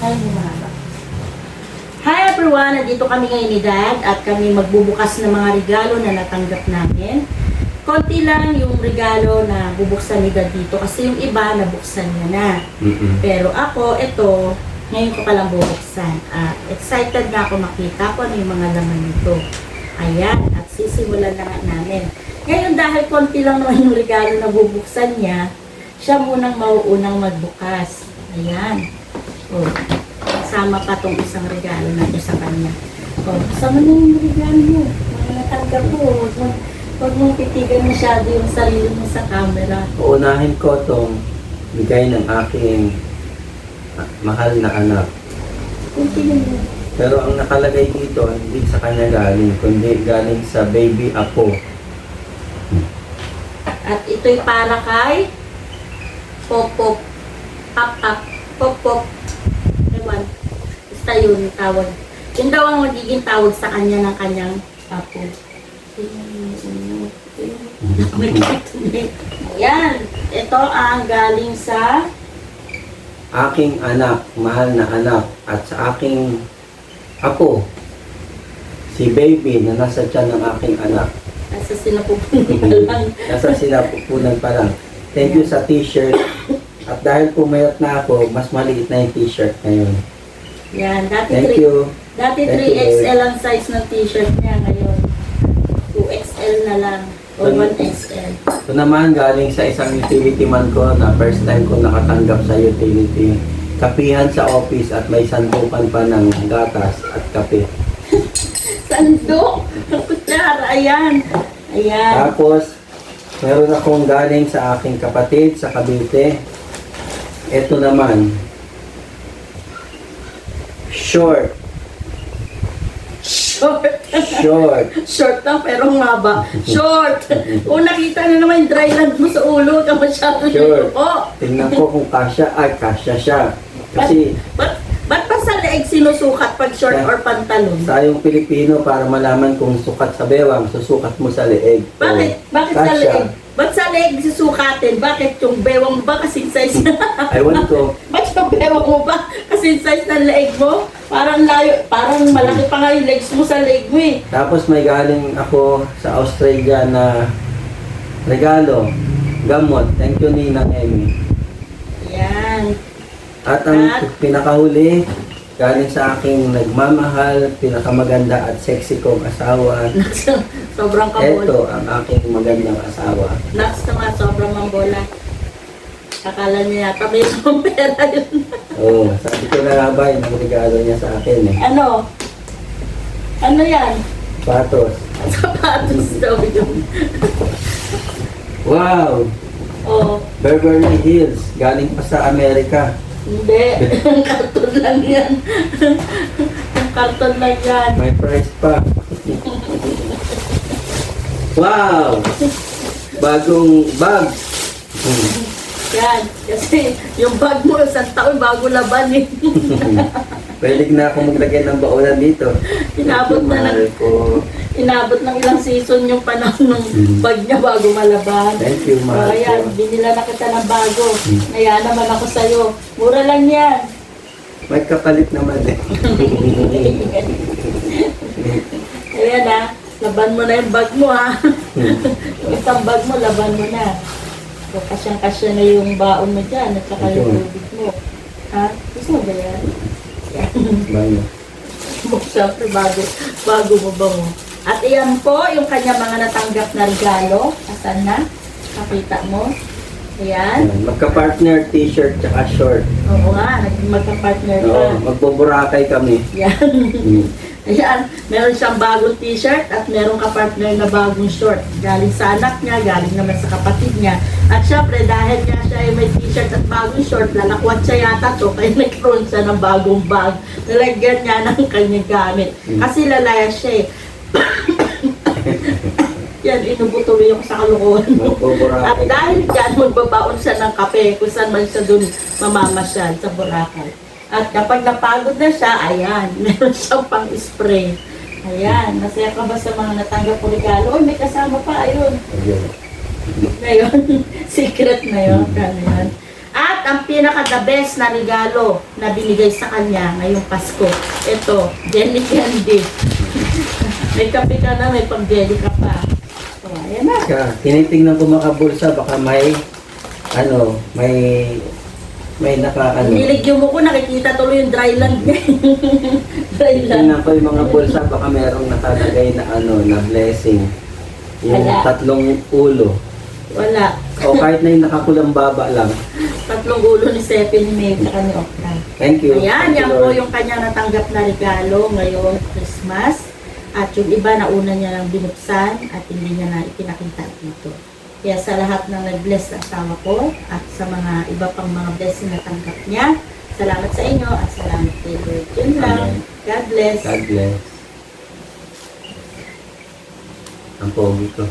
Ay, hindi mahaba. Hi everyone! Nandito kami ngayon ni Dad at kami magbubukas ng mga regalo na natanggap namin. Konti lang yung regalo na bubuksan ni Dad dito kasi yung iba nabuksan niya na. Mm-mm. Pero ako, ito, ngayon ko palang bubuksan. At excited na ako makita kung ano yung mga laman nito. Ayan, at sisimulan na nga namin. Ngayon dahil konti lang naman yung regalo na bubuksan niya, siya munang mauunang magbukas. Ayan. Oh, kasama pa tong isang regalo na to sa kanya. Oh, kasama na yung regalo mo. Mga natanggap mo. Huwag mo, huwag mong titigan masyado yung sarili mo sa camera. Uunahin ko itong bigay ng aking ah, mahal na anak. Lang yun. Pero ang nakalagay dito, hindi sa kanya galing, kundi galing sa baby apo. At ito'y para kay Pop Pop Pop Pop Pop Basta yun tawag Yun daw ang magiging tawag sa kanya ng kanyang apo Yan Ito ang galing sa Aking anak, mahal na anak, at sa aking apo, si baby na nasa tiyan ng aking anak. Nasa sinapupunan lang Nasa sila pupunan pa lang. Thank you sa t-shirt. At dahil pumayat na ako, mas maliit na yung t-shirt ngayon. Yan Dati Thank 3 you. Dati Thank you, 3XL ang size ng t-shirt niya ngayon 2XL na lang o 1XL Ito naman galing sa isang utility man ko na first time ko nakatanggap sa utility. Kapihan sa office at may sandukan pa ng gatas at kape. Sandok! Kutsara, ayan. Ayan. Tapos, meron akong galing sa aking kapatid sa Cavite. Ito naman, short, Short. short. Short lang pero haba. Short! O nakita na naman yung dry land mo sa ulo. Ka masyado Sure. Oh, Tingnan ko kung kasya, ay kasya siya. Kasi ba't, ba't pa sa leeg sinusukat pag short Yeah. or pantalon? tayong Pilipino para malaman kung sukat sa bewang, susukat mo sa leeg. Bakit? O, Bakit sa kasya. leeg? Ba't sa leeg susukatin? Bakit yung bewang ba kasing size na? Ewan ko, Bewang mo ba kasing size ng leeg mo? Parang layo, parang malaki pa nga yung legs mo sa leeg mo eh. Tapos may galing ako sa Australia na regalo, gamot. Thank you Ninang Emmy. Yan. At ang At? pinakahuli, galing sa aking nagmamahal, pinakamaganda at sexy kong asawa. Sobrang kabol. Ito ang aking magandang asawa. Next naman, sobrang mambola. Akala niya may isang pera yun. Oo, sabi ko na nga ba, yung regalo niya sa akin eh. ano? Ano yan? Patos. Sapatos daw yun. Wow! Oh, Beverly Hills, galing pa sa Amerika. hindi. karton lang yan. karton lang yan. May price pa. wow! Bagong bag. Hmm. Yan. Kasi yung bag mo, isang taon bago laban eh. Pwede na ako maglagay ng baonan dito. Inabot na ng, ko. inabot ng ilang season yung panahon ng Mm. bag niya bago malaban. Thank you, Oh, mahal ayan, ko. binila na kita ng bago. Mm. Kaya naman ako sa'yo. Mura lang yan. May kapalit naman eh. Ayan ha, laban mo na yung bag mo ha. Hmm. yung isang bag mo, laban mo na. So, kasyang-kasya na yung baon mo dyan at saka yung tubig mo. Ha? Gusto mo ba yan? Yan. Bayo. Siyempre, bago, bago mo ba mo. At iyan po, yung kanya mga natanggap na regalo. Asan na? Nakita mo? Ayan. Magka-partner t-shirt tsaka short. Oo nga, naging magka-partner ka. Oo, magbuburakay kami. Yan. Hmm. Ayan, meron siyang bagong t-shirt at meron kapartner na bagong short. Galing sa anak niya, galing naman sa kapatid niya. At syempre, dahil nga siya ay may t-shirt at bagong short, lalakwat siya yata to, kaya nagkaroon siya ng bagong bag. Nalagyan niya ng kanyang gamit. Kasi lalaya siya eh. Yan, inubutuloy ako sa kalukuhan mo. At dahil dyan, magbabaon siya ng kape kung saan man siya dun mamamasyal sa Boracay. At kapag napagod na siya, ayan, meron siyang pang-spray. Ayan, masaya ka ba sa mga natanggap ko regalo? Uy, may kasama pa, ayun. Ayun. Ngayon, secret na yun. Ano yan. At ang pinaka the best na regalo na binigay sa kanya ngayong Pasko, ito, jelly candy. may kape ka na, may pang jelly ka pa. O, ayan na. Tinitingnan ko makabulsa, baka may, ano, may, may naka, ano. Niligyo mo ko, nakikita tuloy yung dry land dry land. Tingnan ko yung mga bulsa, baka merong nakalagay na, ano, na blessing. Yung Wala. tatlong ulo. Wala. O kahit na yung nakakulang baba lang. Tatlong ulo ni ni May at ni Okra. Thank you. Ayan, Thank yan po yung kanyang natanggap na regalo ngayong Christmas. At yung iba na una niya lang binuksan at hindi niya na ipinakita dito. Kaya sa lahat ng nag-bless na asawa ko at sa mga iba pang mga blessing na tanggap niya, salamat sa inyo at salamat kay Lord. Yun lang. Amen. God bless. God bless. Ang pogi ko.